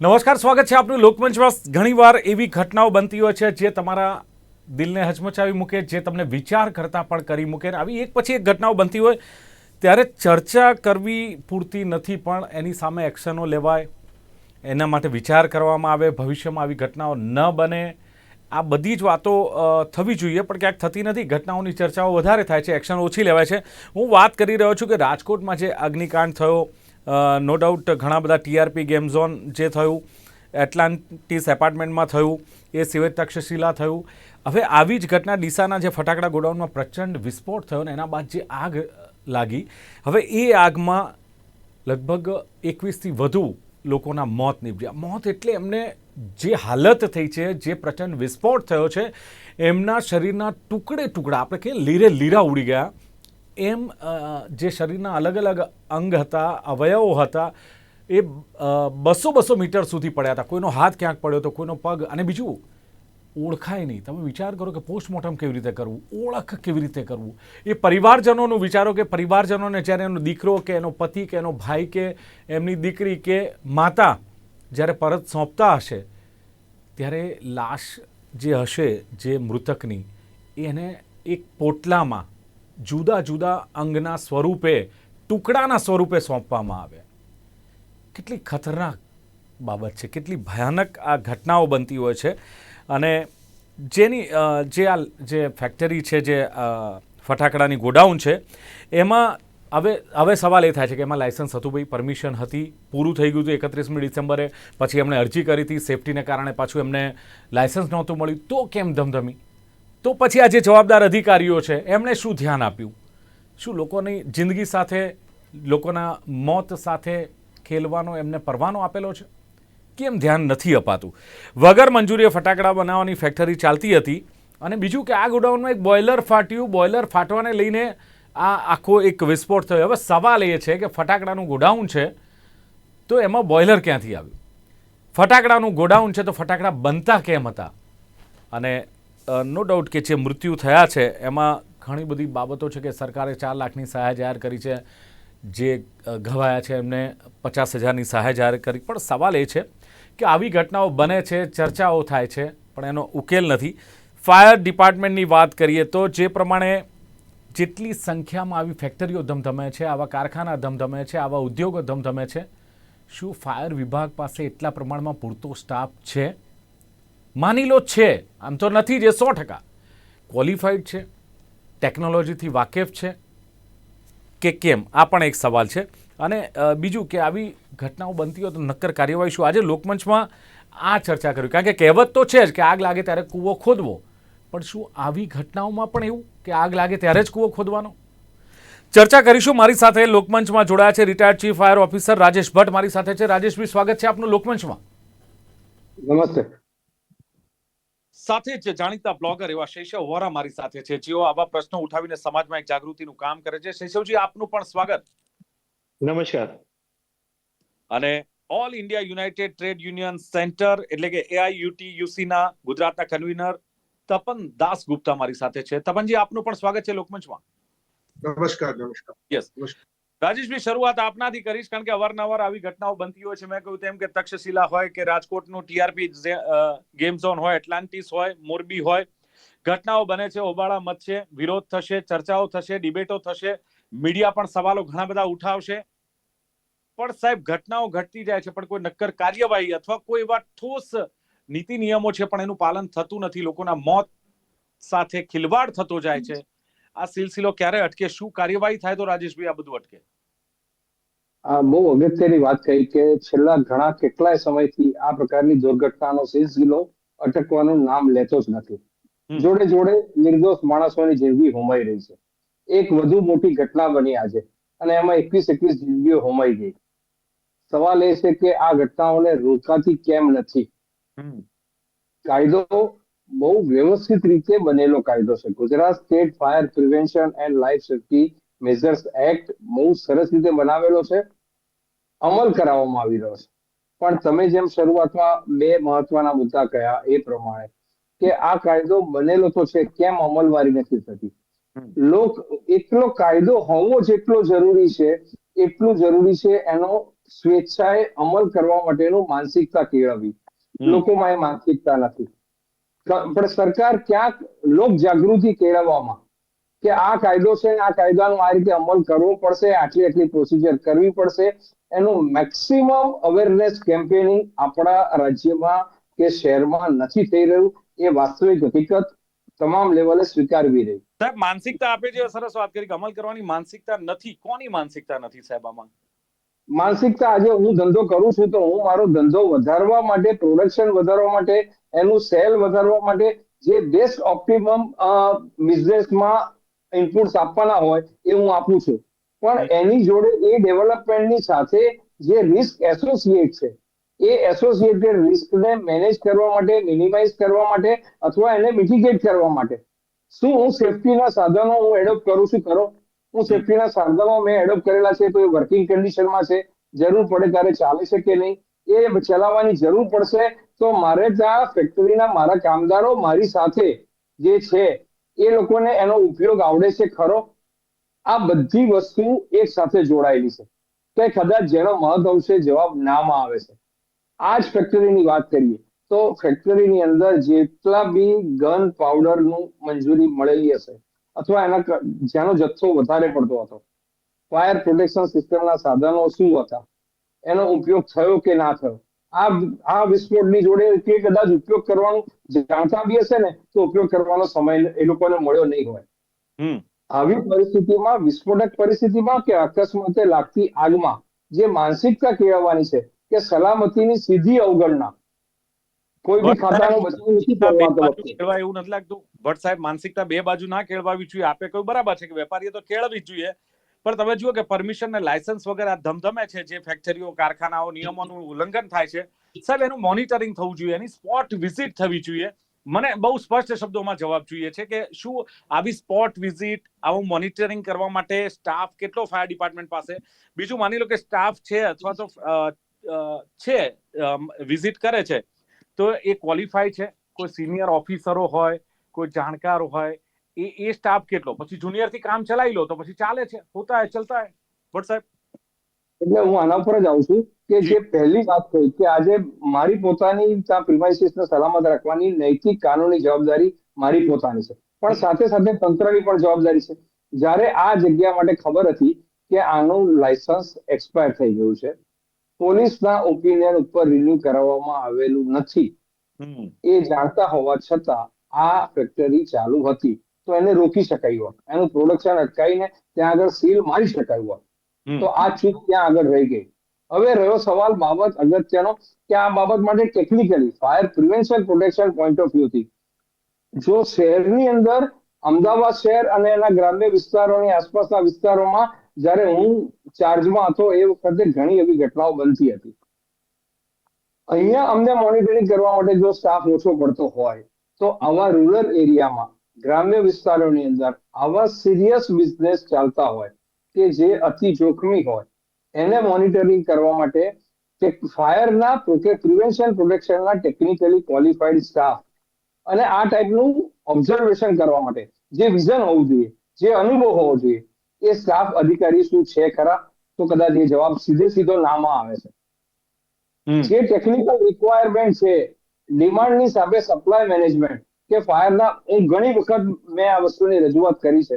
નમસ્કાર, સ્વાગત છે આપનું લોકમંચમાં. ઘણીવાર એવી ઘટનાઓ બનતી હોય છે જે તમારા દિલને હચમચાવી મૂકે, જે તમને વિચાર કરતાં પણ કરી મૂકે આવી એક પછી એક ઘટનાઓ બનતી હોય. ત્યારે ચર્ચા કરવી પૂરતી નથી, પણ એની સામે એક્શનો લેવાય. એના માટે વિચાર કરવામાં આવે, ભવિષ્યમાં આવી ઘટનાઓ ન બને. આ બધી જ વાતો થવી જોઈએ, પણ ક્યાંક થતી નથી. ઘટનાઓની ચર્ચાઓ વધારે થાય છે, એક્શન ઓછી લેવાય છે. હું વાત કરી રહ્યો છું કે રાજકોટમાં જે અગ્નિકાંડ થયો નો ડાઉટ ઘણા બધા ટીઆરપી ગેમ ઝોન જે થયું એટલાન્ટિસ એપાર્ટમેન્ટમાં થયું, એ સિવાય તક્ષશિલા થયું. હવે આવી જ ઘટના ડીસાના જે ફટાકડા ગોડાઉનમાં પ્રચંડ વિસ્ફોટ થયો ને એના બાદ જે આગ લાગી, હવે એ આગમાં લગભગ એકવીસથી વધુ લોકોના મોત નીપજ્યા. મોત એટલે એમને જે હાલત થઈ છે, જે પ્રચંડ વિસ્ફોટ થયો છે, એમના શરીરના ટુકડે ટુકડા, આપણે કે લીરે લીરા ઉડી ગયા. એમ જે શરીરના અલગ અલગ અંગ હતા, અવયવો હતા, એ બસો બસો મીટર સુધી પડ્યા હતા. કોઈનો હાથ ક્યાંક પડ્યો હતો કોઈનો પગ. અને બીજું, ઓળખાય નહીં. તમે વિચાર કરો કે પોસ્ટમોર્ટમ કેવી રીતે કરવું? ઓળખ કેવી રીતે કરવું? એ પરિવારજનોનું વિચારો કે પરિવારજનોને જ્યારે એનો દીકરો કે એનો પતિ કે એનો ભાઈ કે એમની દીકરી કે માતા જ્યારે પરત સોંપતા હશે, ત્યારે લાશ જે હશે, જે મૃતકની, એને એક પોટલામાં જુદા જુદા અંગના સ્વરૂપે, ટુકડાના સ્વરૂપે સોંપવામાં આવે કેટલી ખતરનાક બાબત છે, કેટલી ભયાનક આ ઘટનાઓ બનતી હોય છે. અને જેની જે આ, જે ફેક્ટરી છે, જે ફટાકડાની ગોડાઉન છે, એમાં હવે હવે સવાલ એ થાય છે કે એમાં લાયસન્સ હતું ભાઈ પરમિશન હતી, પૂરું થઈ ગયું હતું એકત્રીસમી ડિસેમ્બરે, પછી એમણે અરજી કરી હતી સેફટીને કારણે પાછું એમને લાયસન્સ નહોતું મળ્યું, તો કેમ ધમધમી? તો પછી આ જે જવાબદાર અધિકારીઓ છે, એમણે શું ધ્યાન આપ્યું? શું લોકોની જિંદગી સાથે, લોકોના મોત સાથે ખેલવાનો એમને પરવાનો આપેલો છે? કેમ ધ્યાન નથી અપાતું? વગર મંજૂરીએ ફટાકડા બનાવવાની ફેક્ટરી ચાલતી હતી અને બીજું કે આ ગોડાઉનમાં એક બોઇલર ફાટ્યું બોઇલર ફાટવાને લઈને આ આખો એક વિસ્ફોટ થયો. હવે સવાલ એ છે કે ફટાકડાનું ગોડાઉન છે, તો એમાં બોઇલર ક્યાંથી આવ્યું? ફટાકડાનું ગોડાઉન છે તો ફટાકડા બનતા કેમ હતા? અને નો ડાઉટ કે જે મૃત્યુ થયા છે, એમાં ઘણી બધી બાબતો છે કે સરકારે ચાર લાખની સહાય જાહેર કરી છે, જે ઘવાયા છે, એમને પચાસ હજારની સહાય જાહેર કરી. પણ સવાલ એ છે કે આવી ઘટનાઓ બને છે, ચર્ચાઓ થાય છે, પણ એનો ઉકેલ નથી. ફાયર ડિપાર્ટમેન્ટની વાત કરીએ તો જે પ્રમાણે જેટલી સંખ્યામાં આવી ફેક્ટરીઓ ધમધમે છે, આવા કારખાના ધમધમે છે, આવા ઉદ્યોગો ધમધમે છે, શું ફાયર વિભાગ પાસે એટલા પ્રમાણમાં પૂરતો સ્ટાફ છે? માની લો છે, આમ તો નથી જે સો ટકા. ક્વોલિફાઈડ છે ટેકનોલોજીથી વાકેફ છે, કે કેમ? આ પણ એક સવાલ છે. અને બીજું કે આવી ઘટનાઓ બનતી હોય તો નક્કર કાર્યવાહી શું? આજે લોકમંચમાં આ ચર્ચા કરી કારણ કે કહેવત તો છે જ કે આગ લાગે ત્યારે કૂવો ખોદવો. પણ શું આવી ઘટનાઓમાં પણ એવું કે આગ લાગે ત્યારે જ કૂવો ખોદવાનો? ચર્ચા કરીશું. મારી સાથે લોકમંચમાં જોડાયા છે retired chief fire officer Rajesh Bhatt. મારી સાથે છે રાજેશભાઈ સ્વાગત છે આપનું લોકમંચમાં. નમસ્તે. સાથે જ જાણીતા બ્લોગર એવા શૈશવ વોરા મારી સાથે છે. જેઓ આવા પ્રશ્નો ઉઠાવીને સમાજમાં એક જાગૃતિનું કામ કરે છે. શૈશવજી આપનું પણ સ્વાગત. નમસ્કાર. અને all India united trade union centre એટલે કે એઆઈયુટી યુસી ના ગુજરાતના કન્વીનર તપન દાસ ગુપ્તા મારી સાથે છે. તપનજી આપનું પણ સ્વાગત છે લોકમંચમાં. નમસ્કાર નમસ્કાર. રાજેશભાઈ, શરૂઆત આપનાથી કરીશ, કારણ કે અવારનવાર આવી ઘટનાઓ બનતી હોય છે. મેં કહ્યું તેમ કે તક્ષશિલા હોય કે રાજકોટનું ટીઆરપી ગેમ ઝોન હોય, એટલાન્ટિસ હોય, મોરબી હોય, ઘટનાઓ બને છે, હોબાળા મચશે વિરોધ થશે, ચર્ચાઓ થશે, ડિબેટો થશે, મીડિયા પણ સવાલો ઘણા બધા ઉઠાવશે. પણ સાહેબ, ઘટનાઓ ઘટતી જાય છે, પણ કોઈ નક્કર કાર્યવાહી અથવા કોઈ એવા ઠોસ નીતિ નિયમો છે, પણ એનું પાલન થતું નથી. લોકોના મોત સાથે ખિલવાડ થતો જાય છે. આ સિલસિલો ક્યારે અટકે, શું કાર્યવાહી થાય, તો રાજેશભાઈ આ બધું અટકે. આ બહુ અગત્યની વાત કહી કે છેલ્લા ઘણા કેટલાય સમયથી આ પ્રકારની દુર્ઘટનાનો સિલસિલો અટકવાનું નામ લેતો જ નથી. જોડે જોડે નિર્દોષ માણસોની જિંદગી હોમાઈ રહી છે. એક વધુ મોટી ઘટના બની આજે અને એમાં એકવીસ એકવીસ જિંદગીઓ હોમાઈ ગઈ. સવાલ એ છે કે આ ઘટનાઓને રોકાતી કેમ નથી? કાયદો બહુ વ્યવસ્થિત રીતે બનેલો કાયદો છે. Gujarat state fire prevention and life safety measures act બહુ સરસ રીતે બનાવેલો છે અમલ કરાવવામાં આવી રહ્યો છે. પણ તમે જેમ શરૂઆતમાં બે મહત્વના મુદ્દા કહ્યા એ પ્રમાણે કે આ કાયદો બનેલો તો છે કેમ અમલવારી નથી થતી? લોક એટલો કાયદો હોવો જેટલો જરૂરી છે એટલું જરૂરી છે એનો સ્વેચ્છાએ અમલ કરવા માટેનું માનસિકતા કેળવવી. લોકોમાં એ માનસિકતા નથી. પણ સરકાર ક્યાંક લોક જાગૃતિ કેળવવામાં કે આ કાયદો છે આ કાયદાનો આ રીતે અમલ કરવો પડશે આટલી આટલી પ્રોસિજર કરવી પડશે. એનું મેક્સિમમ અવેરનેસ કેમ્પેનિંગ આપણા રાજ્યમાં કે શહેરમાં નથી થઈ રહ્યું. એ વાસ્તવિક હકીકત તમામ લેવલે સ્વીકારવી રહી. સાહેબ માનસિકતા આપે જે સરસ વાત કરી અમલ કરવાની માનસિકતા નથી. કોની માનસિકતા નથી સાહેબ આમાં? માનસિકતા આજે હું ધંધો કરું છું તો હું મારો ધંધો વધારવા માટે પ્રોડક્શન વધારવા માટે એનું સેલ વધારવા માટે જે બેસ્ટ ઓપ્ટિમમ બિઝનેસમાં ઇનપુટ્સ આપવાના હોય એ હું આપું છું. પણ એની જોડે એ ડેવલપમેન્ટની સાથે જે રિસ્ક એસોસિએટ છે એ એસોસિએટેડ રિસ્કને મેનેજ કરવા માટે મિનિમાઇઝ કરવા માટે અથવા એને મિટિગેટ કરવા માટે. શું હું સેફટીના સાધનો હું એડોપ્ટ કરું છું? ખરો. હું સેફટીના સાધનો મેં એડોપ્ટ કરેલા છે તો એ વર્કિંગ કન્ડિશનમાં છે. જરૂર પડે ત્યારે ચાલે છે કે નહીં? એ ચલાવવાની જરૂર પડશે તો મારે ત્યાં ફેક્ટરીના મારા કામદારો મારી સાથે જે છે એ લોકોને એનો ઉપયોગ આવડે છે ખરો? આ બધી વસ્તુ એક સાથે જોડાયેલી છે. કે કદાચ જેનો મહદઅંશે જવાબ નામાં આવે છે. આ જ ફેક્ટરીની વાત કરીએ, તો ફેક્ટરીની અંદર જેટલા બી ગન પાવડરનું મંજૂરી મળેલી હશે, અથવા એના જેનો જથ્થો વધારે પડતો હતો ફાયર પ્રોટેક્શન સિસ્ટમના સાધનો શું હતા? એનો ઉપયોગ થયો કે ના થયો? આ આ વિસ્ફોટની જોડે કે કદાચ ઉપયોગ કરવાનો જાણતા બી હશે ને તો ઉપયોગ કરવાનો સમય એ લોકોને મળ્યો નહીં હોય. આવી પરિસ્થિતિમાં વિસ્ફોટક પરિસ્થિતિમાં કે અકસ્માતે લાગતી આગમાં જે માનસિકતા કહેવાની છે કે સલામતીની સીધી અવગણના. કોઈ બી ખાતાનો બચાવ નથી કેળવાય એવું નથી લાગતું. ભટ્ટ સાહેબ માનસિકતા બે બાજુ ના કેળવાવી જોઈએ. આપે કહ્યું બરાબર છે કે વેપારીએ તો કેળવવી જોઈએ. પણ તમે જુઓ કે પરમિશન ને લાયસન્સ વગર આ ધમધમે છે જે ફેક્ટરીઓ કારખાનાઓ, નિયમોનું ઉલ્લંઘન થાય છે. સાહેબ, એનું મોનિટરિંગ થવું જોઈએ, એની સ્પોટ વિઝિટ થવી જોઈએ. મને બહુ સ્પષ્ટ શબ્દોમાં જવાબ જોઈએ છે કે શું આવી સ્પોટ વિઝિટ આવું મોનિટરિંગ કરવા માટે સ્ટાફ કેટલો ફાયર ડિપાર્ટમેન્ટ પાસે? બીજું માની લો કે સ્ટાફ છે અથવા તો છે વિઝિટ કરે છે, તો એ ક્વોલિફાય છે. કોઈ સિનિયર ઓફિસરો હોય, કોઈ જાણકાર હોય એ એ સ્ટાફ કેટલો? પછી જુનિયરથી કામ ચલાવી લો તો પછી ચાલે છે. હોતા હે ચલતા હે. બટ સાહેબ? એટલે હું આના ઉપર જ આવું છું કે જે. પહેલી વાત થઈ કે આજે મારી પોતાની ત્યાં પ્રિમાઇસીસને સલામત રાખવાની નૈતિક કાનૂની જવાબદારી મારી પોતાની છે. પણ સાથે સાથે તંત્રની પણ જવાબદારી છે. જ્યારે આ જગ્યા માટે ખબર હતી કે આનું લાયસન્સ એક્સપાયર થઈ ગયું છે પોલીસના ઓપિનિયન ઉપર રિન્યુ કરાવવામાં આવેલું નથી. એ જાણતા હોવા છતાં આ ફેક્ટરી ચાલુ હતી. તો એને રોકી શકાયું હોત એનું પ્રોડક્શન અટકાવીને ત્યાં આગળ સીલ મારી શકાયું હોત તો આ ચૂક ત્યાં આગળ રહી ગઈ. હવે રહ્યો સવાલ બાબત અગત્યનો કે આ બાબત માટે technically fire prevention protection point of વ્યૂથી જો શહેરની અંદર અમદાવાદ શહેર અને એના ગ્રામ્ય વિસ્તારોની આસપાસના વિસ્તારોમાં જ્યારે હું ચાર્જમાં હતો એ વખતે ઘણી એવી ઘટનાઓ બનતી હતી. અહીંયા અમને મોનિટરિંગ કરવા માટે જો સ્ટાફ ઓછો પડતો હોય તો આવા રૂરલ એરિયામાં ગ્રામ્ય વિસ્તારોની અંદર આવા સિરિયસ બિઝનેસ ચાલતા હોય કે જે અતિ જોખમી હોય એને મોનિટરિંગ કરવા માટે કે ફાયરના પ્રિવેન્શન પ્રોટેક્શનના ટેકનિકલી ક્વોલિફાઈડ સ્ટાફ અને આ ટાઈપનું ઓબ્ઝર્વેશન કરવા માટે જે વિઝન હોવું જોઈએ જે અનુભવ હોવો જોઈએ એ સ્ટાફ અધિકારી શું છે ખરા? તો કદાચ એ જવાબ સીધે સીધો નામાં આવે છે. જે ટેકનિકલ રિક્વાયરમેન્ટ છે ડિમાન્ડની સામે સપ્લાય મેનેજમેન્ટ કે ફાયરના હું ઘણી વખત મેં આ વસ્તુની રજૂઆત કરી છે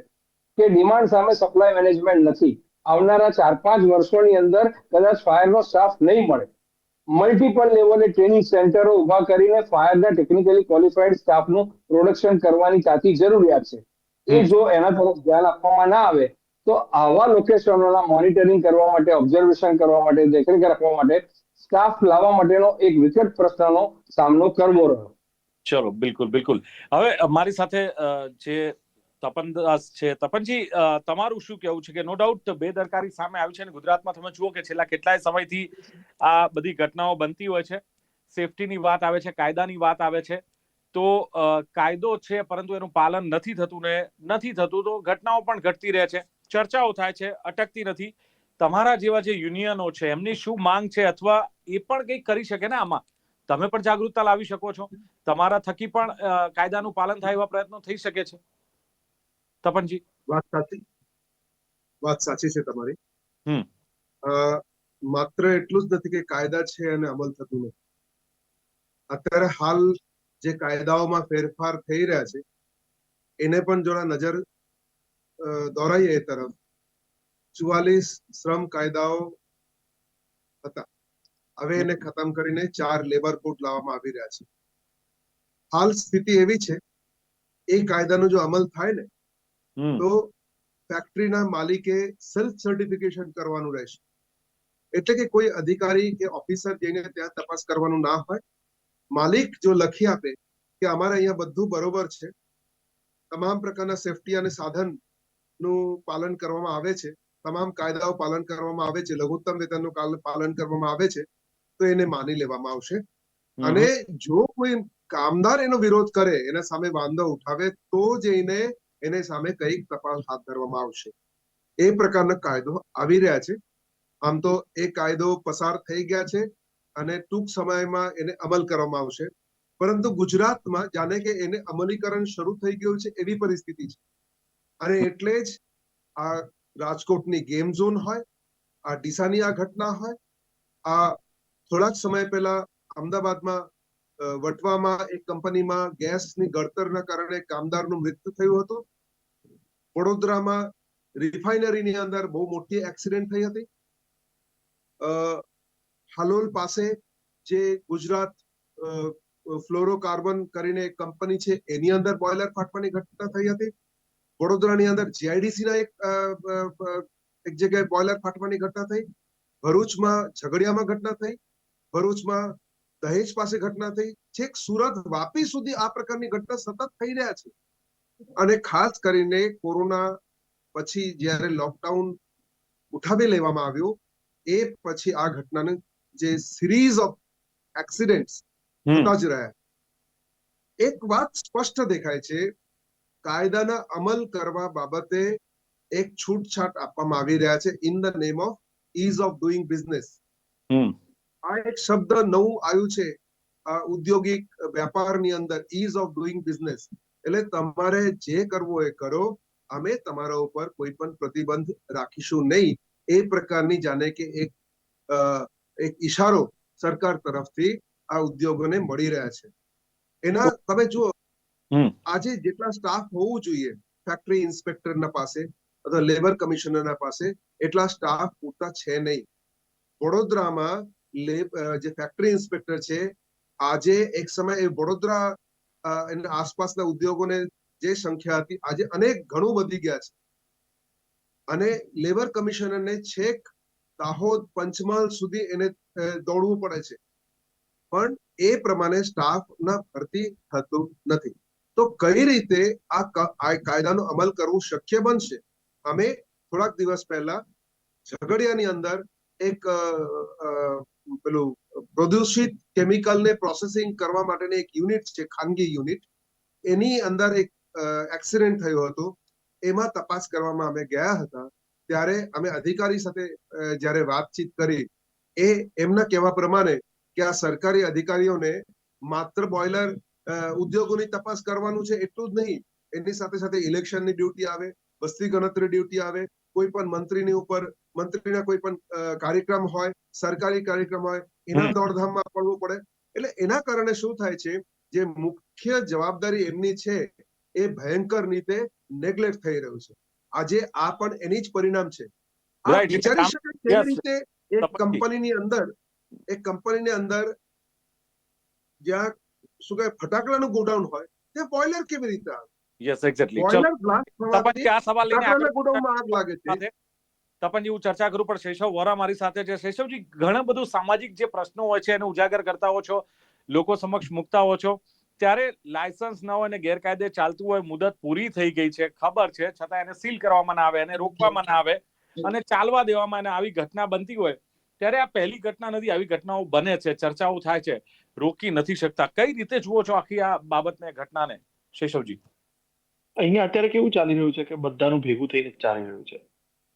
કે ડિમાન્ડ સામે સપ્લાય મેનેજમેન્ટ નથી. આવનારા ચાર પાંચ વર્ષોની અંદર કદાચ ફાયરનો સ્ટાફ નહીં મળે. મલ્ટીપલ લેવલે ટ્રેનિંગ સેન્ટરો ઊભા કરીને ફાયરના ટેકનિકલી ક્વોલિફાઈડ સ્ટાફનું પ્રોડક્શન કરવાની તાતી જરૂરિયાત છે. એ જો એના તરફ ધ્યાન આપવામાં ના આવે તો આવા લોકેશનોના મોનિટરિંગ કરવા માટે ઓબ્ઝર્વેશન કરવા માટે દેખરેખ રાખવા માટે સ્ટાફ લાવવા માટેનો એક વિકટ પ્રશ્નનો સામનો કરવો રહ્યો. ચલો, બિલકુલ બિલકુલ. હવે મારી સાથે જે તપનદાસ છે, તપનજી તમારું શું કહેવું છે કે નો ડાઉટ બેદરકારી સામે આવી છે અને ગુજરાતમાં તમે જુઓ કે છેલ્લા કેટલાય સમયથી આ બધી ઘટનાઓ બનતી હોય છે. સેફટીની વાત આવે છે, કાયદાની વાત આવે છે. તો કાયદો છે, પરંતુ એનું પાલન નથી થતું ને નથી થતું તો ઘટનાઓ પણ ઘટતી રહે છે. ચર્ચાઓ થાય છે, અટકતી નથી. તમારા જેવા જે યુનિયનો છે, એમની શું માંગ છે અથવા એ પણ કંઈક કરી શકે ને આમાં? તમે પણ જાગૃતતા લાવી શકો છો. તમારા થકી પણ કાયદાનું પાલન થાય એવા પ્રયત્નો થઈ શકે છે. તપનજી. વાત સાચી? વાત સાચી છે તમારી. હમ. માત્ર એટલું જ નથી કે કાયદા છે અને અમલ થતું નથી. અત્યારે હાલ જે કાયદાઓમાં ફેરફાર થઈ રહ્યા છે એને પણ જોડા નજર દોરાઈએ એ તરફ. ચુવાલીસ શ્રમ કાયદાઓ હતા. હવે એને ખતમ કરીને ચાર લેબર કોડ લાવવામાં આવી રહ્યા છે. હાલ સ્થિતિ એવી છે એ કાયદાનો જો અમલ થાય ને તો ફેક્ટરીના માલિકે સેલ્ફ સર્ટિફિકેશન કરવાનું રહેશે. એટલે કે કોઈ અધિકારી કે ઓફિસર જઈને ત્યાં તપાસ કરવાનું ના હોય માલિક જો લખી આપે કે અમારે અહીંયા બધું બરોબર છે તમામ પ્રકારના સેફટી અને સાધનનું પાલન કરવામાં આવે છે તમામ કાયદાઓ પાલન કરવામાં આવે છે લઘુત્તમ વેતનનું પાલન કરવામાં આવે છે તો એને માની લેવામાં આવશે. અને જો કોઈ કામદાર એનો વિરોધ કરે એના સામે વાંધો ઉઠાવે તો જઈને એને સામે કંઈક તપાસ હાથ ધરવામાં આવશે. એ પ્રકારના કાયદો આવી રહ્યા છે. આમ તો એ કાયદો પસાર થઈ ગયા છે અને ટૂંક સમયમાં એને અમલ કરવામાં આવશે. પરંતુ ગુજરાતમાં જાણે કે એને અમલીકરણ શરૂ થઈ ગયું છે એવી પરિસ્થિતિ છે. અને એટલે જ આ રાજકોટની ગેમ ઝોન હોય આ ડીસાની આ ઘટના હોય આ થોડાક સમય પહેલા અમદાવાદમાં વટવામાં એક કંપનીમાં ગેસની ગળતરના કારણે કામદારનું મૃત્યુ થયું હતું. વડોદરામાં રિફાઇનરીની અંદર બહુ મોટી એક્સિડન્ટ થઈ હતી. હાલોલ પાસે જે ગુજરાત ફ્લોરોકાર્બન કરીને એક કંપની છે, એની અંદર બોઇલર ફાટવાની ઘટના થઈ હતી. વડોદરાની અંદર જીઆઈડીસી ના એક એક જગ્યાએ બોઇલર ફાટવાની ઘટના થઈ. ભરૂચમાં ઝઘડિયામાં ઘટના થઈ. ભરૂચમાં દહેજ પાસે ઘટના થઈ. છેક સુરત વાપી સુધી આ પ્રકારની ઘટના સતત થઈ રહ્યા છે. અને ખાસ કરીને કોરોના પછી જ્યારે લોકડાઉન ઉઠાવી લેવામાં આવ્યો એ પછી આ ઘટનાને જે સિરીઝ ઓફ એક્સિડન્ટ્સ થતા જ રહ્યા. એક વાત સ્પષ્ટ દેખાય છે. કાયદાના અમલ કરવા બાબતે એક છૂટછાટ આપવામાં આવી રહ્યા છે. In the name of ease of doing business આ એક શબ્દ નવું આવ્યું છે ઉદ્યોગિક વેપારની અંદર ઇઝ ઓફ ડુઈંગ બિઝનેસ એટલે તમારે જે કરવો એ કરો અમે તમારા ઉપર કોઈ પણ પ્રતિબંધ રાખીશું નહીં. એ પ્રકારની જાણે કે એક એક ઈશારો સરકાર તરફથી આ ઉદ્યોગોને મળી રહ્યા છે. એના તમે જુઓ આજે જેટલા સ્ટાફ હોવું જોઈએ ફેક્ટરી ઇન્સ્પેક્ટરના પાસે અથવા લેબર કમિશનરના પાસે એટલા સ્ટાફ પૂરતા છે નહીં. વડોદરામાં જે ફેક્ટરી ઇન્સ્પેક્ટર છે, આજે એક સમય એ વડોદરા આસપાસના ઉદ્યોગોને જે સંખ્યા હતી, આજે અનેક ઘણું વધી ગયા છે. અને લેબર કમિશનરને છેક દાહોદ, પંચમહાલ સુધી એને દોડવું પડે છે. પણ એ પ્રમાણે સ્ટાફના ભરતી થતું નથી. તો કઈ રીતે આ કાયદાનો અમલ કરવું શક્ય બનશે? અમે થોડાક દિવસ પહેલા ઝઘડિયાની અંદર એક પેલું પ્રદૂષિત કેમિકલને પ્રોસેસિંગ કરવા માટેની એક યુનિટ છે, ખાનગી યુનિટ એની અંદર એક એક્સિડન્ટ થયો હતો. એમાં તપાસ કરવામાં અમે ગયા હતા. ત્યારે અમે અધિકારી સાથે જ્યારે વાતચીત કરી, એ એમના કહેવા પ્રમાણે કે આ સરકારી અધિકારીઓને માત્ર બોઇલર ઉદ્યોગોની તપાસ કરવાનું છે એટલું જ નહીં. એની સાથે સાથે ઇલેક્શનની ડ્યુટી આવે, વસ્તી ગણતરી ડ્યુટી આવે કોઈ પણ મંત્રીની ઉપર મંત્રીના કોઈ પણ કાર્યક્રમ હોય સરકારી કાર્યક્રમ હોય એના દોડધામમાં પડવું પડે. એટલે એના કારણે શું થાય છે જે મુખ્ય જવાબદારી એમની છે એ ભયંકર રીતે નેગ્લેક્ટ થઈ રહ્યું છે. આજે આ પણ એની જ પરિણામ છે. આ વિચારી શકાય કેવી રીતે એક કંપનીની અંદર એક કંપનીની અંદર જ્યાં શું કહેવાય ફટાકડાનું ગોડાઉન હોય ત્યાં બોઇલર કેવી રીતે આવે? યસ એક્ઝેક્ટલી તપનજી આ સવાલ લઈને ગોડાઉનમાં આગ લાગે છે. તપનજી હું ચર્ચા કરું પણ શૈશવ વોરા મારી સાથે છે. શૈશવજી ઘણા બધું સામાજિક જે પ્રશ્નો હોય છે એને ઉજાગર કરતા હો છો લોકો સમક્ષ મૂકતા હો છો ત્યારે લાયસન્સ ન હોય અને ગેરકાયદે ચાલતું હોય મુદત પૂરી થઈ ગઈ છે. ખબર છે. છતાં એને સીલ કરવામાં ના આવે એને રોકવામાં ના આવે અને ચાલવા દેવામાં અને આવી ઘટના બનતી હોય ત્યારે આ પહેલી ઘટના નથી આવી ઘટનાઓ બને છે. ચર્ચાઓ થાય છે. રોકી નથી શકતા. કઈ રીતે જુઓ છો આખી આ બાબતને ઘટનાને શૈશવજી? અહીંયા અત્યારે કેવું ચાલી રહ્યું છે કે બધાનું ભેગું થઈને ચાલી રહ્યું છે.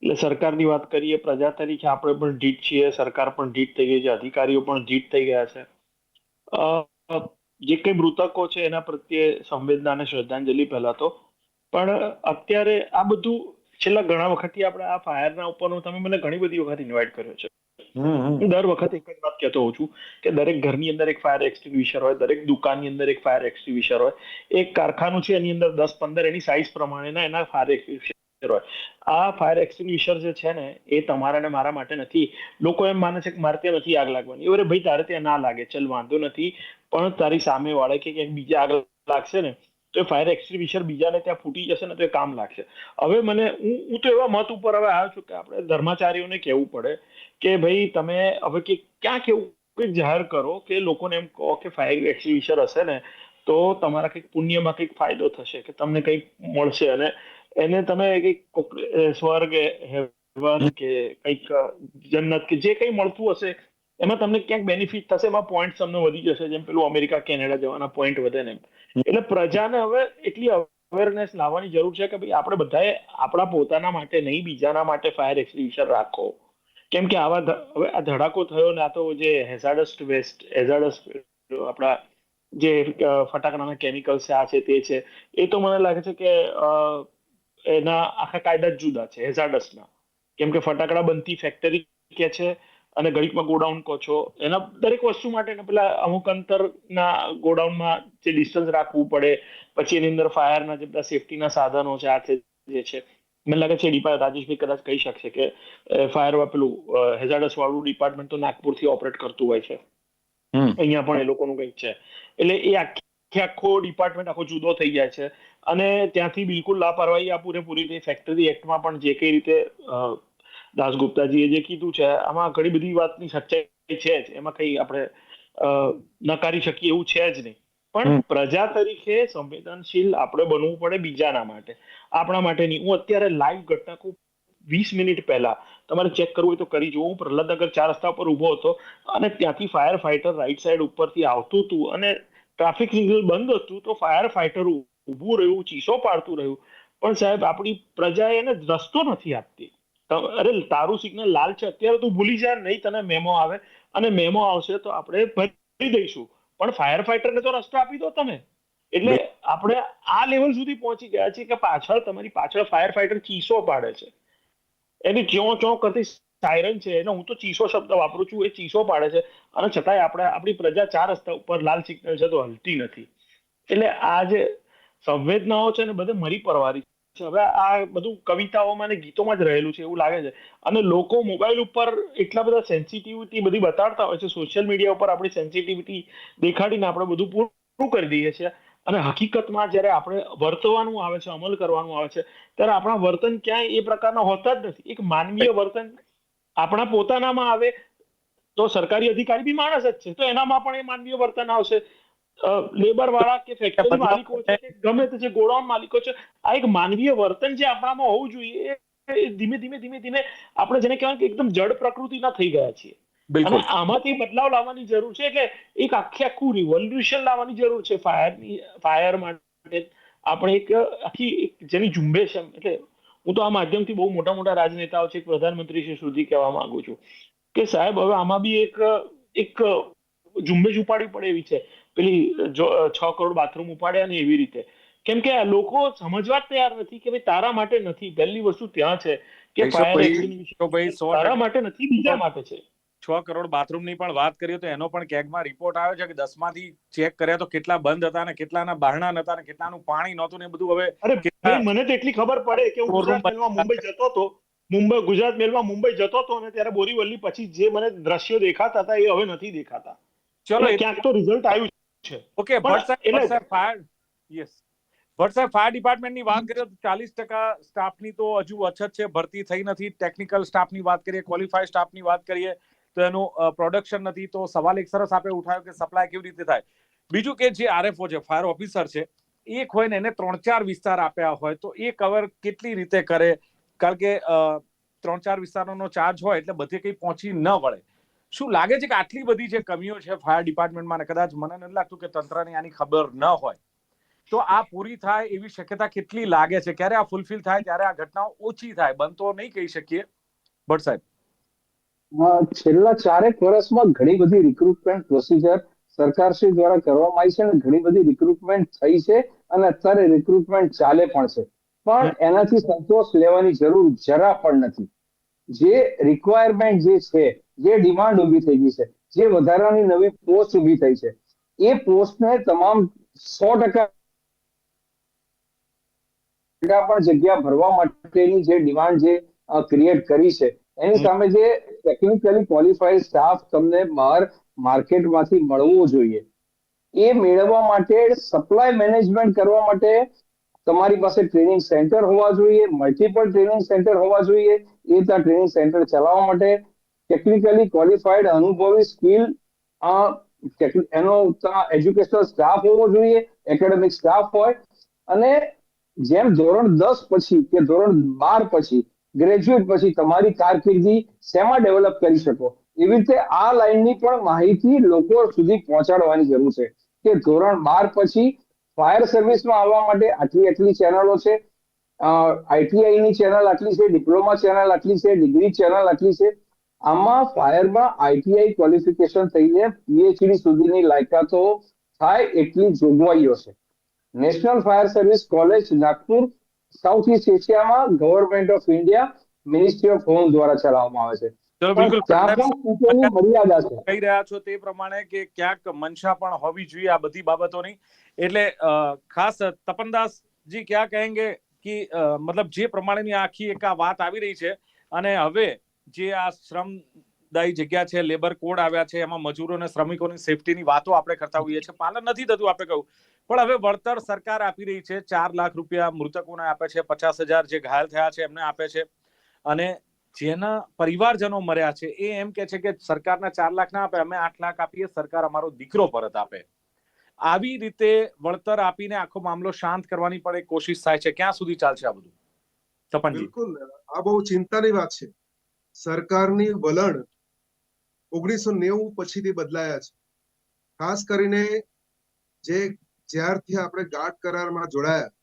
એટલે સરકારની વાત કરીએ પ્રજા તરીકે આપણે પણ ઢીટ છીએ, સરકાર પણ ઢીટ થઈ ગઈ છે, અધિકારીઓ પણ ઢીટ થઈ ગયા છે. જે કઈ મૃતકો છે એના પ્રત્યે સંવેદના અને શ્રદ્ધાંજલિ પહેલા તો. પણ અત્યારે આ બધું છેલ્લા ઘણા વખતથી આપણે આ ફાયરના ઉપરનું તમે મને ઘણી બધી વખત ઇન્વાઇટ કર્યો છે. હું દર વખત એક જ વાત કહેતો હોઉં છું કે દરેક ઘરની અંદર એક ફાયર એક્સટિંગ્વિશર હોય, દરેક દુકાનની અંદર એક ફાયર એક્સટિંગ્વિશર હોય, એક કારખાનું છે એની અંદર દસ પંદર એની સાઇઝ પ્રમાણેના એના ફાયર એક્સટિંગ્વિશર હોય. આ ફાયર એક્સટિંગ્વિશર જે છે ને, એ તમારા ને મારા માટે નથી. લોકો એમ માને છે કે મારે ત્યાં નથી આગ લાગવાની. અરે ભાઈ, તારે ત્યાં ના લાગે. ચલ, વાંધો નથી. પણ તારી સામે વાળે કે ક્યાંક બીજા આગ લાગશે ને, તો એ ફાયર એક્સટિંગ્વિશર બીજાને ત્યાં ફૂટી જશે ને, તો એ કામ લાગશે. હવે મને, હું હું તો એવા મત ઉપર હવે આવ્યો છું કે આપણે ધર્માચારીઓને કહેવું પડે કે ભાઈ તમે હવે કે ક્યાં કેવું કંઈક જાહેર કરો કે લોકોને એમ કહો કે ફાયર એક્સિબિશન હશે ને, તો તમારા કંઈક પુણ્યમાં કંઈક ફાયદો થશે કે તમને કંઈક મળશે અને એને તમે કંઈક સ્વર્ગ હેવન કે કંઈક જન્નત કે જે કંઈ મળતું હશે, એમાં તમને ક્યાંક બેનિફિટ થશે, એમાં પોઈન્ટ તમને વધી જશે, જેમ પેલું અમેરિકા, કેનેડા જવાના પોઈન્ટ વધે ને. એટલે પ્રજાને હવે એટલી અવેરનેસ લાવવાની જરૂર છે કે ભાઈ આપણે બધાએ આપણા પોતાના માટે નહીં, બીજાના માટે ફાયર એક્સિબિશન રાખો કેમ કે આવા હવે આ ધડાકો થયો ને આ તો જે હેઝાર્ડસ્ટ વેસ્ટ હેઝાર્ડસ્ટ આપણા જે ફટાકડાના કેમિકલ્સ છે, આ છે, તે છે, એ તો મને લાગે છે કે એના આખા કાયદા જ જુદા છે હેઝાર્ડસના કેમ કે ફટાકડા બનતી ફેક્ટરી કે છે અને ઘડીકમાં ગોડાઉન કહો છો, એના દરેક વસ્તુ માટે પેલા અમુક અંતરના ગોડાઉનમાં જે ડિસ્ટન્સ રાખવું પડે, પછી એની અંદર ફાયરના જે બધા સેફટીના સાધનો છે, આ જે છે મને લાગે છે ડીપા રાજેશભાઈ કદાચ કહી શકશે કે ફાયર પેલું હેઝાર્ડસ વાળું ડિપાર્ટમેન્ટ તો નાગપુરથી ઓપરેટ કરતું હોય છે. અહીંયા પણ એ લોકોનું કંઈક છે. એટલે એ આખે આખો ડિપાર્ટમેન્ટ આખો જુદો થઈ જાય છે. અને ત્યાંથી બિલકુલ લાપરવાહી આ પૂરેપૂરી થઈ. ફેક્ટરી એક્ટમાં પણ જે કઈ રીતે અ, દાસગુપ્તાજીએ જે કીધું છે આમાં ઘણી બધી વાતની સચ્ચાઈ છે જ. એમાં કઈ આપણે નકારી શકીએ એવું છે જ નહીં. પણ પ્રજા તરીકે સંવેદનશીલ આપણે બનવું પડે બીજાના માટે. આપણા માટે નહીં. હું અત્યારે લાઈવ ઘટના કહું વીસ મિનિટ પહેલા તમારે ચેક કરવું હોય તો કરી જુઓ. હું પ્રહલાદનગર ચાર રસ્તા પર ઊભો હતો અને ત્યાંથી ફાયર ફાઈટર રાઈટ સાઈડ ઉપરથી આવતું હતું અને ટ્રાફિક સિગ્નલ બંધ હતું તો ફાયર ફાઈટર ઊભું રહ્યું ચીસો પાડતું રહ્યું. પણ સાહેબ આપણી પ્રજા એને રસ્તો નથી આપતી. અરે તારું સિગ્નલ લાલ છે. અત્યારે તું ભૂલી જા નહીં તને મેમો આવે. અને મેમો આવશે તો આપણે ભરી દઈશું. પણ ફાયર ફાઈટરને તો રસ્તો આપી દો તમે. એટલે આપણે આ લેવલ સુધી પહોંચી ગયા છીએ કે પાછળ તમારી પાછળ ફાયર ફાઈટર ચીસો પાડે છે. એની ચો ચો કરતી સાયરન છે. એનો હું તો ચીસો શબ્દ વાપરું છું એ ચીસો પાડે છે. અને છતાંય આપણે આપણી પ્રજા ચાર રસ્તા ઉપર લાલ સિગ્નલ છે તો હલતી નથી. એટલે આ જે સંવેદનાઓ છે ને બધે મરી પરવારી હવે આ બધું કવિતાઓમાં અને ગીતોમાં જ રહેલું છે એવું લાગે છે. અને લોકો મોબાઈલ ઉપર એટલા બધા સેન્સિટિવિટી બધી બતાડતા હોય છે. સોશિયલ મીડિયા ઉપર આપણી સેન્સિટિવિટી દેખાડીને આપણે બધું પૂરું કરી દઈએ છીએ. અને હકીકતમાં જ્યારે આપણે વર્તવાનું આવે છે, અમલ કરવાનું આવે છે, ત્યારે આપણા વર્તન ક્યાંય એ પ્રકારના હોતા જ નથી. એક માનવીય વર્તન આપણા પોતાનામાં આવે તો સરકારી અધિકારી બી માણસ જ છે. તો એનામાં પણ એ માનવીય વર્તન આવશે. લેબર વાળા કે ફેક્ટરી માલિકો છે કે ગમે તે છે ગોડાઉન માલિકો છે આ એક માનવીય વર્તન જે આપણામાં હોવું જોઈએ ધીમે ધીમે ધીમે ધીમે આપણે જેને કહેવાય કે એકદમ જડ પ્રકૃતિના થઈ ગયા છીએ. અને બિલકુલ આમાંથી બદલાવ લાવવાની જરૂર છે એટલે એક આખે આખું રિવોલ્યુશન લાવવાની જરૂર છે ફાયરની ફાયર માટે આપણે એક આખી એક જેની ઝુંબેશ એમ એટલે હું તો આ માધ્યમથી બહુ મોટા મોટા રાજનેતાઓ છે પ્રધાનમંત્રી શ્રી સુધી કહેવા માંગુ છું. કે સાહેબ હવે આમાં બી એક એક ઝુંબેશ ઉપાડવી પડે એવી છે. પેલી છ કરોડ બાથરૂમ ઉપાડ્યા ને એવી રીતે. કેમ કે લોકો સમજવા તૈયાર નથી કે ભાઈ તારા માટે નથી પહેલી વસ્તુ ત્યાં છે કે તારા માટે નથી બીજા માટે છે. છ કરોડ બાથરૂમની પણ વાત કરીએ તો એનો પણ કેગમાં રિપોર્ટ આવ્યો છે કે દસમાંથી ચેક કર્યા તો કેટલા બંધ હતા ને કેટલાના બહારણા નતા ને કેટલાનું પાણી નહોતું ને બધું હવે મને તો એટલી ખબર પડે કે હું મુંબઈ જતો હતો. મુંબઈ ગુજરાત મેલમાં મુંબઈ જતો હતો અને ત્યારે બોરીવલી પછી જે મને દ્રશ્યો દેખાતા હતા એ હવે નથી દેખાતા. ચલો ક્યાંક તો રિઝલ્ટ આવ્યું છે. ઓકે ભટ્ટ સાહેબ ફાયર યસ ભટ્ટ સાહેબ ફાયર ડિપાર્ટમેન્ટની વાત કરીએ તો ચાલીસ ટકા સ્ટાફની તો હજુ અછત છે ભરતી થઈ નથી. ટેકનિકલ સ્ટાફની વાત કરીએ ક્વોલિફાઈડ સ્ટાફની વાત કરીએ તો એનું પ્રોડક્શન નથી. તો સવાલ એક સરસ આપણે ઉઠાવ્યો કે સપ્લાય કેવી રીતે થાય. બીજું કે જે આરએફઓ છે ફાયર ઓફિસર છે એક હોય ને એને ત્રણ ચાર વિસ્તાર આપ્યા હોય તો એ કવર કેટલી રીતે કરે? કારણ કે ત્રણ ચાર વિસ્તારોનો ચાર્જ હોય એટલે બધે કંઈ પહોંચી ન વળે. શું લાગે છે કે આટલી બધી જે કમીઓ છે ફાયર ડિપાર્ટમેન્ટમાં કદાચ મને નથી લાગતું કે તંત્રને આની ખબર ન હોય, તો આ પૂરી થાય એવી શક્યતા કેટલી લાગે છે? ક્યારે આ ફૂલફિલ થાય? ત્યારે આ ઘટનાઓ ઓછી થાય. બનતો નહીં કહી શકીએ. ભટ્ટ સાહેબ. છેલ્લા ચારેક વર્ષમાં ઘણી બધી રિક્રુટમેન્ટ પ્રોસિજર સરકારશ્રી દ્વારા કરવામાં આવી છે અને ઘણી બધી રિક્રુટમેન્ટ થઈ છે અને અત્યારે રિક્રુટમેન્ટ ચાલે પણ છે. પણ એનાથી સંતોષ લેવાની જરૂર જરા પણ નથી. જે રિક્વાયરમેન્ટ જે છે જે ડિમાન્ડ ઊભી થઈ ગઈ છે જે વધારાની નવી પોસ્ટ ઊભી થઈ છે એ પોસ્ટને તમામ સો ટકા ટકા પણ જગ્યા ભરવા માટેની જે ડિમાન્ડ જે ક્રિએટ કરી છે એની સામે જે ટેકનિકલી ક્વોલિફાઈડ સ્ટાફ તમને બહાર માર્કેટમાંથી મળવો જોઈએ એ મેળવવા માટે સપ્લાય મેનેજમેન્ટ કરવા માટે તમારી પાસે ટ્રેનિંગ સેન્ટર હોવા જોઈએ મલ્ટિપલ ટ્રેનિંગ સેન્ટર હોવા જોઈએ એ ત્યાં ટ્રેનિંગ સેન્ટર ચલાવવા માટે ટેકનિકલી ક્વોલિફાઈડ અનુભવી સ્કિલ એનો એજ્યુકેશનલ સ્ટાફ હોવો જોઈએ એકેડેમિક સ્ટાફ હોય. અને જેમ ધોરણ દસ પછી કે ધોરણ બાર પછી ગ્રેજ્યુએટ પછી તમારી કારકિર્દી શેમાં ડેવલપ કરી શકો? એવી રીતે આ લાઈનની પણ માહિતી લોકો સુધી પહોંચાડવાની જરૂર છે. કે ધોરણ બાર પછી ફાયર સર્વિસમાં આવવા માટે આટલી આટલી ચેનલો છે. આઈટીઆઈની ચેનલ આટલી છે ડિપ્લોમા ચેનલ આટલી છે ડિગ્રી ચેનલ આટલી છે. આમાં ફાયરમાં આઈટીઆઈ ક્વોલિફિકેશન થઈને પીએચડી સુધીની લાયકાતો થાય એટલી જોગવાઈઓ છે. National fire service college Nagpur south east એશિયામાં government of India ministry of home દ્વારા ચલાવવામાં આવે છે. ચલો બિલકુલ. કહી રહ્યા છો તે પ્રમાણે કે ક્યાંક મનસા પણ હોવી જોઈએ આ બધી બાબતોની. એટલે ખાસ તપનદાસજી ક્યાં કહેંગે કે મતલબ જે પ્રમાણેની આખી એક આ વાત આવી રહી છે અને હવે જે આ શ્રમદાયી જગ્યા છે લેબર કોડ આવ્યા છે, એમાં મજૂરો અને શ્રમિકોની સેફટીની વાતો આપણે કરતા હોઈએ છીએ. પાલન નથી થતું આપણે કહ્યું પણ હવે વળતર સરકાર આપી રહી છે, ચાર લાખ રૂપિયા મૃતકોને આપે છે, પચાસ હજાર જે ઘાયલ થયા છે, એમને આપે છે. અને જેના પરિવારજનો મર્યા છે, એ એમ કે છે કે સરકારના ચાર લાખ ના આપે, અમે આઠ લાખ આપીએ, સરકાર અમારો દીકરો પરત આપે. આવી રીતે વળતર આપીને આખો મામલો શાંત કરવાની પણ એક કોશિશ થાય છે. ક્યાં સુધી ચાલશે આ બધું? બિલકુલ. આ બહુ ચિંતાની વાત છે. સરકારની વલણ ઓગણીસો નેવું પછીથી બદલાયા છે. ખાસ કરીને જે જ્યારથી આપણે ગાઢ કરારમાં જોડાયા,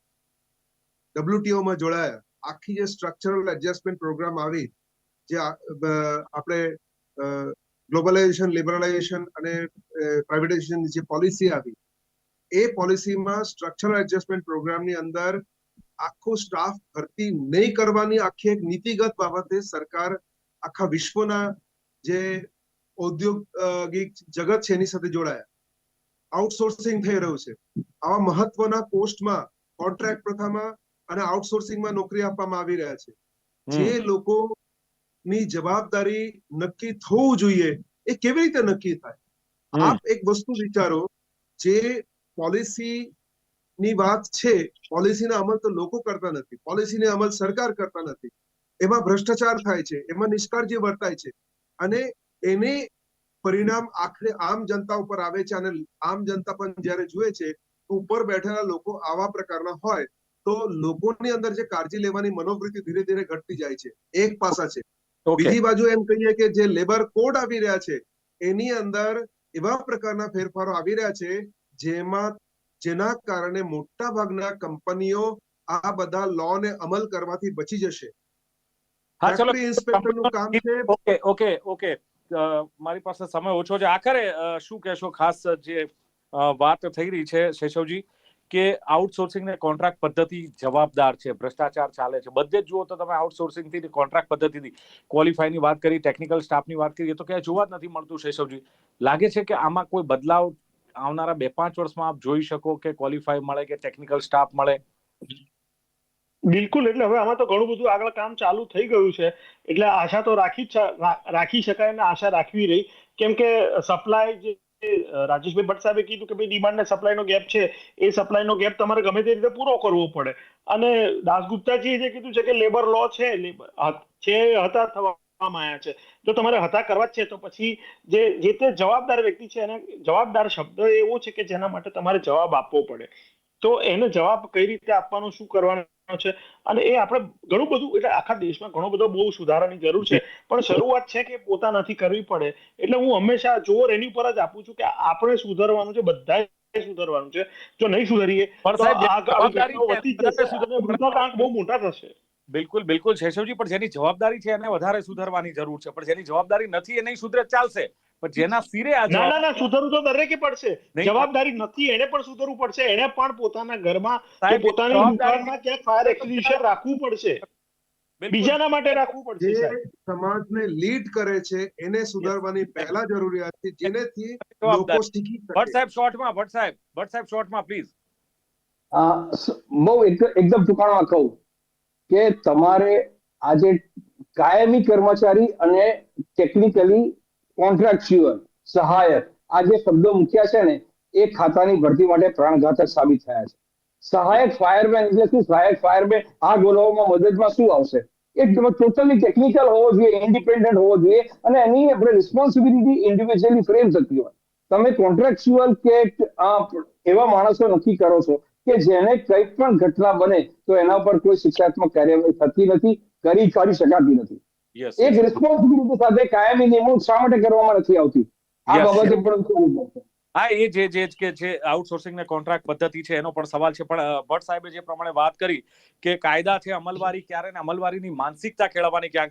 ડબ્લ્યુટીઓમાં જોડાયા, આખી જે સ્ટ્રક્ચરલ એડજસ્ટમેન્ટ પ્રોગ્રામ આવી, જે આપણે ગ્લોબલાઇઝેશન લિબરલાઇઝેશન અને પ્રાઇવેટાઇઝેશન જે પોલિસી આવી, એ પોલિસીમાં સ્ટ્રક્ચરલ એડજસ્ટમેન્ટ પ્રોગ્રામની અંદર આખો સ્ટાફ ભરતી નહીં કરવાની આખી એક નીતિગત બાબતે સરકાર આખા વિશ્વના જે ઔદ્યોગિક જગત છે એની સાથે જોડાયા. આઉટસોર્સિંગ થઈ રહ્યું છે. આવા મહત્વના પોસ્ટમાં કોન્ટ્રાક્ટ પ્રથામાં અને આઉટસોર્સિંગમાં નોકરી આપવામાં આવી રહ્યા છે. જે લોકો ની જવાબદારી નક્કી થવું જોઈએ એ કેવી રીતે નક્કી થાય. આપ એક વસ્તુ વિચારો જે પોલિસી ની વાત છે પોલિસીના અમલ તો લોકો કરતા નથી. પોલિસીનો અમલ સરકાર કરતા નથી. એમાં ભ્રષ્ટાચાર થાય છે એમાં નિષ્કાળજી વર્તાય છે. અને એને પરિણામ આખરે આમ જનતા ઉપર આવે છે અને આમ જનતા પણ જ્યારે જુએ છે ઉપર બેઠેલા લોકો આવા પ્રકારના હોય તો લોકોની અંદર જે કાળજી લેવાની મનોવૃત્તિ ધીરે ધીરે ઘટતી જાય છે. એક પાસા છે. બીજી બાજુ એમ કહીએ કે જે લેબર કોડ આવી રહ્યા છે એની અંદર એવા પ્રકારના ફેરફારો આવી રહ્યા છે જેમાં જેના કારણે મોટા ભાગના કંપનીઓ આ બધા લો ને અમલ કરવાથી બચી જશે. હા ચલો ફેક્ટરી કામ છે. Okay okay okay. મારી પાસે સમય ઓછો છે. આખરે શું કહેશો ખાસ જે વાત થઈ રહી છે શેષવજી કે આઉટસોર્સિંગ ને કોન્ટ્રાક્ટ પદ્ધતિ જવાબદાર છે ભ્રષ્ટાચાર ચાલે છે. બધે જ જુઓ તો તમે આઉટસોર્સિંગથી કોન્ટ્રાક્ટ પદ્ધતિથી ક્વોલિફાઈની વાત કરી ટેકનિકલ સ્ટાફની વાત કરી એ તો ક્યાંય જોવા જ નથી મળતું શેષવજી. લાગે છે કે આમાં કોઈ બદલાવ આવનારા બે પાંચ વર્ષમાં આપ જોઈ શકો કે ક્વોલિફાઈ મળે કે ટેકનિકલ સ્ટાફ મળે. બિલકુલ, એટલે હવે આમાં તો ઘણું બધું આગળ કામ ચાલુ થઈ ગયું છે. એટલે આશા તો રાખી રાખી શકાય અને આશા રાખવી રહી. કેમ કે સપ્લાય જે રાજેશભાઈ ભટ્ટ સાહેબે કીધું કે ભાઈ ડિમાન્ડ ને સપ્લાયનો ગેપ છે, એ સપ્લાયનો ગેપ તમારે ગમે તે રીતે પૂરો કરવો પડે. અને દાસગુપ્તાજીએ જે કીધું છે કે લેબર લો છે છે, હતા થવામાં આવ્યા છે. તો તમારે હતા કરવા જ છે, તો પછી જે જે તે જવાબદાર વ્યક્તિ છે, એને જવાબદાર શબ્દ એવો છે કે જેના માટે તમારે જવાબ આપવો પડે. તો એને જવાબ કઈ રીતે આપવાનો શું કરવાનો છે? અને એ આપણે ઘણું બધું એટલે આખા દેશમાં ઘણો બધો બહુ સુધારાની જરૂર છે. પણ શરૂઆત છે કે પોતાનાથી કરવી પડે. એટલે હું હંમેશા જોર એની ઉપર જ આપું છું કે આપણે સુધારવાનું છે બધાએ સુધારવાનું છે. જો નહીં સુધરીએ બહુ મોટા થશે. બિલકુલ બિલકુલ શેષવજી પણ જેની જવાબદારી છે એને વધારે સુધારવાની જરૂર છે. પણ જેની જવાબદારી નથી એ નહીં સુધરે ચાલશે. પણ જેના સિરે આ ના ના સુધારવું તો દરેકે પડશે. જવાબદારી નથી એને પણ સુધરવું પડશે. એને પણ પોતાના ઘરમાં કે પોતાની દુકાનમાં ક્યાંક ફાયર એક્સટિંગ્વિશર રાખવું પડશે. બીજાના માટે રાખવું પડશે સમાજને લીડ કરે છે એને સુધારવાની પહેલા જરૂરિયાત છે જેનેથી લોકો શીખી ભટ્ટ સાહેબ શોર્ટમાં ભટ્ટ સાહેબ ભટ્ટ સાહેબ શોર્ટમાં પ્લીઝ આ બહુ એકદમ ટૂંકાણમાં કહું કે તમારે આજે કાયમી કર્મચારી અને ટેકનિકલી કોન્ટ્રાક્ચ્યુઅલ સહાયક આ જે શબ્દો મૂક્યા છે ને, એ ખાતાની ભરતી માટે પ્રાણઘાતક સાબિત થયા છે. સહાયક ફાયરમેન એટલે શું? સહાયક ફાયરમેન આ ઓલવવામાં મદદમાં શું આવશે? એ ટોટલી ટેકનિકલ હોવો જોઈએ ઇન્ડિપેન્ડન્ટ હોવો જોઈએ અને એની આપણે રિસ્પોન્સિબિલિટી ઇન્ડિવિજ્યુઅલી ફ્રેમ થતી હોય. તમે કોન્ટ્રાક્ચ્યુઅલ કે એવા માણસો નક્કી કરો છો કે જેને કંઈ પણ ઘટના બને તો એના ઉપર કોઈ શિક્ષાત્મક કાર્યવાહી થતી નથી, કરી કાઢી શકાતી નથી. એક રિસ્પોન્સિબિલિટી સાથે કાયમી નિમણૂક શા માટે કરવામાં નથી આવતી? આ બાબતે પણ પડશે. હા એ જે જે કે જે આઉટસોર્સિંગ ને કોન્ટ્રાક્ટ પદ્ધતિ છે એનો પણ સવાલ છે. પણ ભટ્ટ સાહેબે જે પ્રમાણે વાત કરી કે કાયદા છે અમલવારી ક્યારે ને અમલવારીની માનસિકતા કેળવવાની ક્યાંક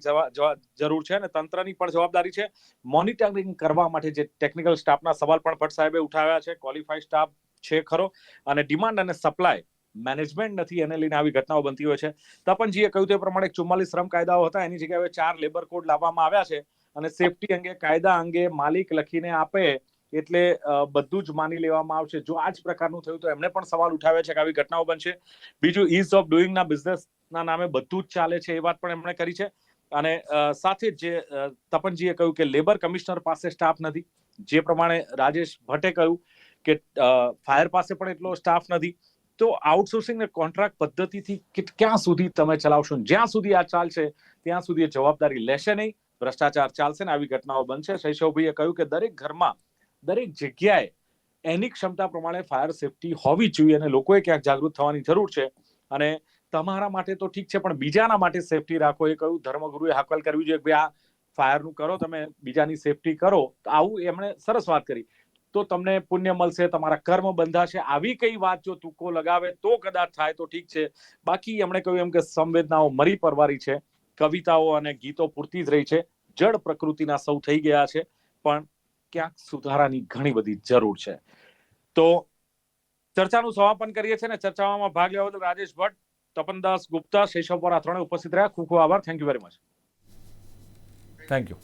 જરૂર છે અને તંત્રની પણ જવાબદારી છે. મોનિટરિંગ કરવા માટે જે ટેકનિકલ સ્ટાફના સવાલ પણ ભટ્ટ સાહેબે ઉઠાવ્યા છે. ક્વોલિફાઈડ સ્ટાફ છે ખરો. અને ડિમાન્ડ અને સપ્લાય મેનેજમેન્ટ નથી એને લઈને આવી ઘટનાઓ બનતી હોય છે. તપનજીએ કહ્યું તે પ્રમાણે ચુમ્માલીસ શ્રમ કાયદાઓ હતા. એની જગ્યાએ ચાર લેબર કોડ લાવવામાં આવ્યા છે અને સેફટી અંગે, કાયદા અંગે માલિક લખીને આપે એટલે બધું જ માની લેવામાં આવશે. જો આ જ પ્રકારનું થયું તો એમને પણ સવાલ ઉઠાવ્યા છે કે આવી ઘટનાઓ બનશે. બીજું ઇઝ ઓફ ડુઈંગના બિઝનેસના નામે બધું જ ચાલે છે એ વાત પણ એમણે કરી છે. અને સાથે જ જે તપનજીએ કહ્યું કે લેબર કમિશનર પાસે સ્ટાફ નથી. જે પ્રમાણે રાજેશ ભટ્ટે કહ્યું કે ફાયર પાસે પણ એટલો સ્ટાફ નથી. તો આઉટસોર્સિંગ ને કોન્ટ્રાક્ટ પદ્ધતિથી ક્યાં સુધી તમે ચલાવશો? જ્યાં સુધી આ ચાલશે, ત્યાં સુધી જવાબદારી લેશે નહીં. ભ્રષ્ટાચાર ચાલશે ને આવી ઘટનાઓ બનશે. શૈશવભાઈએ કહ્યું કે દરેક ઘરમાં, દરેક જગ્યાએ એની ક્ષમતા પ્રમાણે ફાયર સેફટી હોવી જોઈએ અને લોકોએ ક્યાંક જાગૃત થવાની જરૂર છે. અને તમારા માટે તો ઠીક છે, પણ બીજાના માટે સેફટી રાખો. એ કહ્યું, ધર્મગુરુએ હાકલ કરવી જોઈએ કે ભાઈ આ ફાયરનું કરો, તમે બીજાની સેફટી કરો. તો આવું એમણે સરસ વાત કરી. તો તમને પુણ્ય મળશે, તમારા કર્મ બંધાશે. આવી કઈ વાત જો તુકો લગાવે તો કદાચ થાય તો ઠીક છે. બાકી એમણે કહ્યું એમ કે સંવેદનાઓ મરી પરવારી છે. કવિતાઓ અને ગીતો પૂરતી જ રહી છે. જળ પ્રકૃતિના સૌ થઈ ગયા છે. પણ ક્યાંક સુધારાની ઘણી બધી જરૂર છે. તો ચર્ચાનું સમાપન કરીએ છીએ ને ચર્ચામાં ભાગ લેવા બદલ રાજેશ ભટ્ટ, તપનદાસ ગુપ્તા શેષવ પર આ ત્રણે ઉપસ્થિત રહ્યા. ખૂબ ખૂબ આભાર. Thank you very much thank you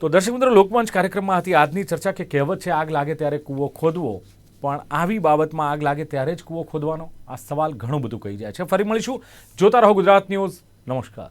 તો દર્શક મિત્રો, લોકમંચ કાર્યક્રમમાં હતી આજની ચર્ચા કે કહેવત છે, આગ લાગે ત્યારે કૂવો ખોદવો. પણ આવી બાબતમાં આગ લાગે ત્યારે જ કૂવો ખોદવાનો આ સવાલ ઘણું બધું કહી જાય છે. ફરી મળીશું. જોતા રહો ગુજરાત ન્યૂઝ. નમસ્કાર.